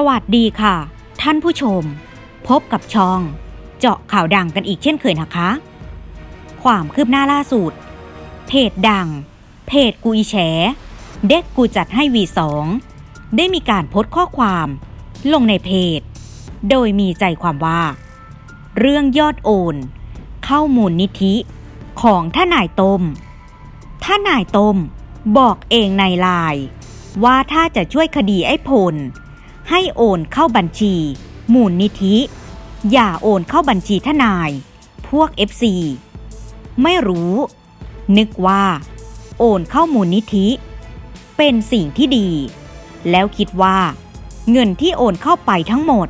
สวัสดีค่ะ ท่านผู้ชม พบกับช่อง เจาะข่าวดังกันอีกเช่นเคยนะคะ ความคืบหน้าล่าสุด เพจดัง เพจกูอีแฉ เด็กกูจัดให้วีสองได้มีการโพสต์ข้อความ ลงในเพจ โดยมีใจความว่า เรื่องยอดโอน เข้ามูลนิธิของท่านนายต้มท่านายต้มบอกเองในไลน์ว่าถ้าจะช่วยคดีไอ้พล ให้โอนเข้าบัญชี มูลนิธิ อย่าโอนเข้าบัญชีทนาย พวก FC ไม่รู้ นึกว่า โอนเข้ามูลนิธิ เป็นสิ่งที่ดี แล้วคิดว่า เงินที่โอนเข้าไปทั้งหมด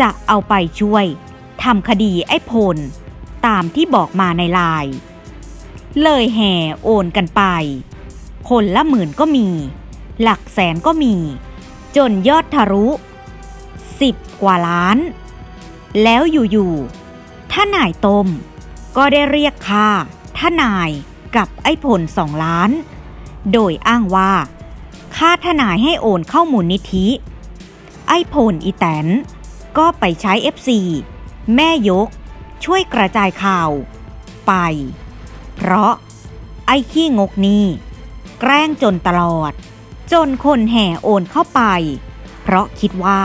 จะเอาไปช่วยทำคดีไอ้พล ตามที่บอกมาในไลน์เลยแห่โอนกันไป คนละหมื่นก็มี หลักแสนก็มี จนยอดทะลุสิบกว่าล้าน แล้วอยู่ๆท่านายต้มก็ได้เรียกค่าท่านายกับไอ้ผลสองล้าน โดยอ้างว่า ค่าทนายให้โอนเข้ามูลนิธิ ไอ้ผลอีแตน ก็ไปใช้ FC แม่ยก ช่วยกระจายข่าว ไป เพราะไอ้ขี้งกนี้แกล้งจนตลอด จนคนแห่โอนเข้าไป เพราะคิดว่า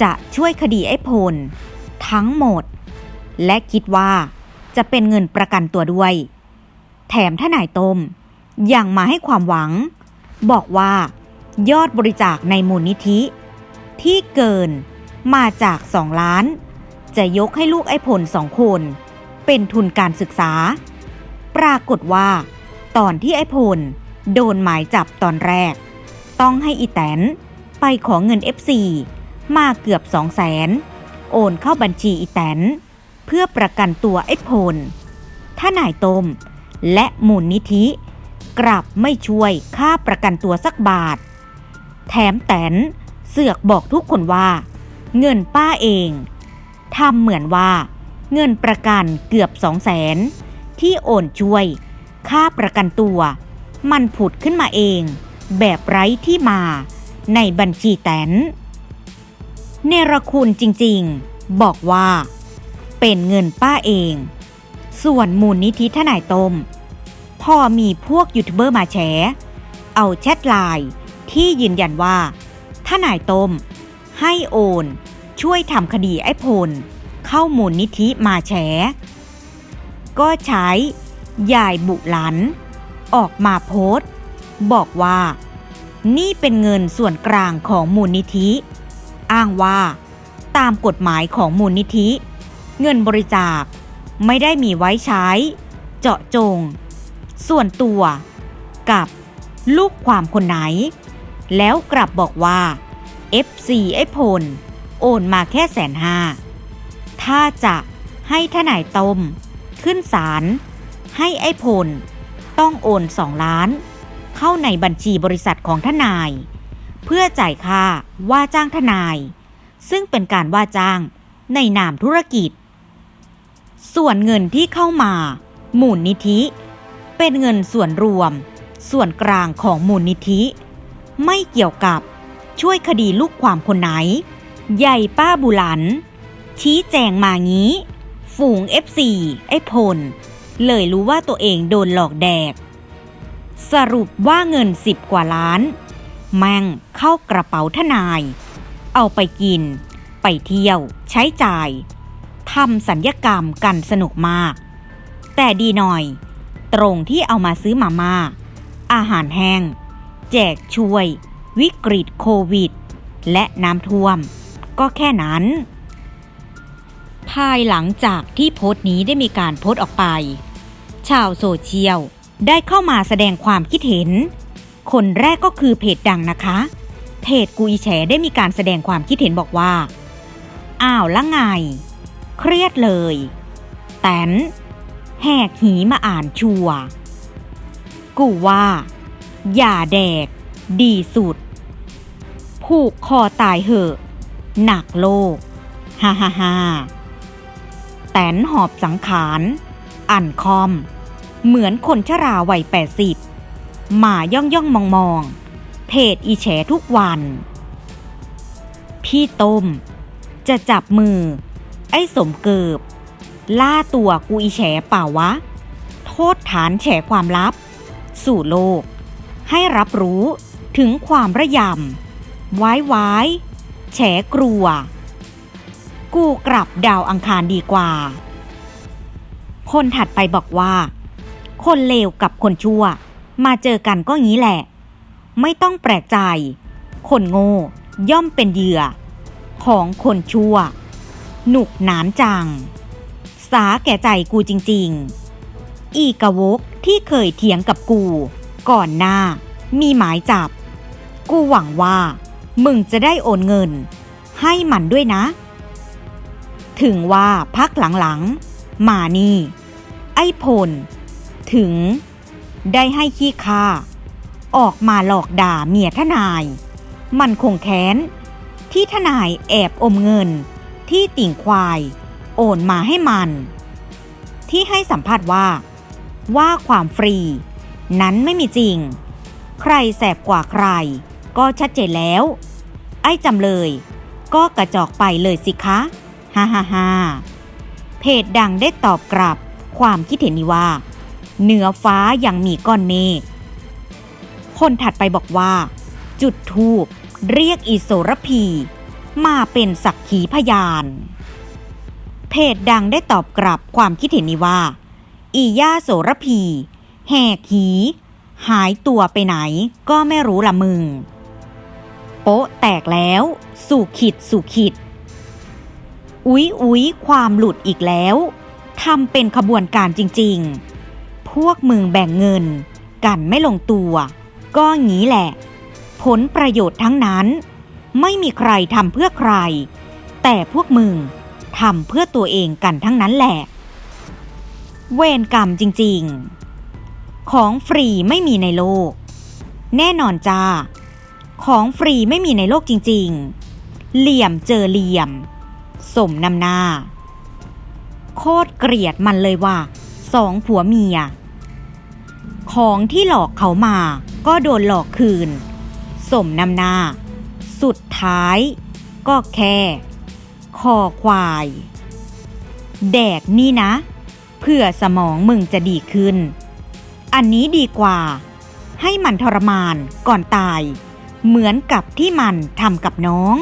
จะช่วยคดีไอ้พล ทั้งหมด และคิดว่าจะเป็นเงินประกันตัวด้วย แถมทนายต้มยังมาให้ความหวัง บอกว่ายอดบริจาคในมูลนิธิ ที่เกินมาจากสองล้าน จะยกให้ลูกไอ้พลสองคน เป็นทุนการศึกษา ปรากฏว่า ตอนที่ไอ้พลโดนหมายจับตอนแรก ต้องให้อีแตน ไปขอเงิน FC มาเกือบสองแสนโอนเข้าบัญชีอีแตน เพื่อประกันตัวไอ้พลถ้านายต้มและมูลนิธิ กลับไม่ช่วยค่าประกันตัวสักบาท แถมแตนเสือกบอกทุกคนว่า เงินป้าเองทำเหมือนว่า เงินประกันเกือบสองแสนที่โอนช่วย ค่าประกันตัว มันผุดขึ้นมาเอง แบบไร้ที่มา ในบัญชีแตนเนรคุณจริงๆ บอกว่า เป็นเงินป้าเอง ส่วนมูลนิธิทนายต้มพอมีพวกยูทูบเบอร์มาแฉ เอาแชทไลน์ที่ยืนยันว่าทนายต้มให้โอน ช่วยทำคดีไอ้พล เข้ามูลนิธิมาแฉ ก็ใช้ยายบุหลัน ออกมาโพสต์ บอกว่า นี่เป็นเงินส่วนกลางของมูลนิธิ อ้างว่า ตามกฎหมายของมูลนิธิ เงินบริจาคไม่ได้มีไว้ใช้ เจาะจง ส่วนตัว กับลูกความคนไหน แล้วกลับบอกว่า FC ไอ้พล โอนมาแค่แสนห้าถ้าจะให้ทนายต้ม ขึ้นศาลให้ไอ้พล ต้องโอนสองล้าน เข้าในบัญชีบริษัทของทนาย เพื่อจ่ายค่าว่าจ้างทนาย ซึ่งเป็นการว่าจ้างในนามธุรกิจ ส่วนเงินที่เข้ามา มูลนิธิ เป็นเงินส่วนรวม ส่วนกลางของมูลนิธิ ไม่เกี่ยวกับช่วยคดีลูกความคนไหน ใหญ่ป้าบุหลัน ชี้แจงมางี้ ฝูง FC ไอ้พล เลยรู้ว่าตัวเองโดนหลอกแดก สรุปว่าเงินสิบกว่าล้าน แม่งเข้ากระเป๋าทนาย เอาไปกิน ไปเที่ยว ใช้จ่ายทำสัญญกรรมกันสนุกมาก แต่ดีหน่อย ตรงที่เอามาซื้อมาม่า อาหารแห้ง แจกช่วย วิกฤตโควิด และน้ำท่วม ก็แค่นั้น ภายหลังจากที่โพสต์นี้ได้มีการโพสต์ออกไป ชาวโซเชียล ได้เข้ามาแสดงความคิดเห็น คนแรกก็คือเพจดังนะคะ เพจกูอีแฉได้มีการแสดงความคิดเห็นบอกว่า อ้าวละไง เครียดเลย แตนแหกหีมาอ่านชัว กูว่า อย่าแดก ดีสุด ผูกคอตายเหอะ หนักโลก ฮ่าฮ่าฮ่าแตนหอบสังขาร อันคอม เหมือนคนชราวัยแปดสิบมาย่องย่องมองมองเพจอีแฉทุกวัน พี่ต้ม จะจับมือ ไอ้สมเกิบ ล่าตัวกูอีแฉเปล่าวะ โทษฐานแฉความลับ สู่โลก ให้รับรู้ถึงความระยำว้ไว้แฉกลัว กูกลับดาวอังคารดีกว่า คนถัดไปบอกว่า คนเลวกับคนชั่ว มาเจอกันก็งี้แหละ ไม่ต้องแปลกใจ คนโง่ย่อมเป็นเหยื่อ ของคนชั่ว หนุกหนานจัง สาแก่ใจกูจริง ๆ อีกะวกที่เคยเถียงกับกู ก่อนหน้า มีหมายจับ กูหวังว่า มึงจะได้โอนเงิน ให้มันด้วยนะ ถึงว่าพักหลังๆ มานี่ ไอ้พล ถึง ได้ให้ขี้ค่าออกมาหลอกด่าเมียทนาย มันคงแค้น ที่ทนายแอบอมเงิน ที่ติ่งควาย โอนมาให้มัน ที่ให้สัมภาษณ์ว่า ว่าความฟรี นั้นไม่มีจริง ใครแสบกว่าใคร ก็ชัดเจนแล้ว ไอ้จำเลย ก็กระจอกไปเลยสิคะฮ่าฮ่าฮ่าเพจดังได้ตอบกลับความคิดเห็นนี้ว่า เหนือฟ้ายังมีก้อนเมฆคนถัดไปบอกว่า จุดทูบเรียกอีโสระพี มาเป็นสักขีพยาน เพจดังได้ตอบกลับความคิดเห็นนี้ว่า อีย่าโสระพี แหกหีหายตัวไปไหนก็ไม่รู้ละมึง โป๊ะแตกแล้ว สู่ขิดสู่ขิด อุ๊ยอุ๊ยความหลุดอีกแล้วทำเป็นขบวนการจริง ๆ พวกมึงแบ่งเงิน กันไม่ลงตัว ก็งี้แหละ ผลประโยชน์ทั้งนั้น ไม่มีใครทำเพื่อใคร แต่พวกมึงทำเพื่อตัวเองกันทั้งนั้นแหละ เวรกรรมจริงๆ ของฟรีไม่มีในโลก แน่นอนจ้า ของฟรีไม่มีในโลกจริงๆ เหลี่ยมเจอเหลี่ยม สมนำหน้า โคตรเกลียดมันเลยว่าสองผัวเมีย ของที่หลอกเขามาก็โดนหลอกคืน สมนำหน้า สุดท้าย ก็แค่คอควาย แดกนี่นะ เพื่อสมองมึงจะดีขึ้น อันนี้ดีกว่า ให้มันทรมานก่อนตาย เหมือนกับที่มันทำกับน้อง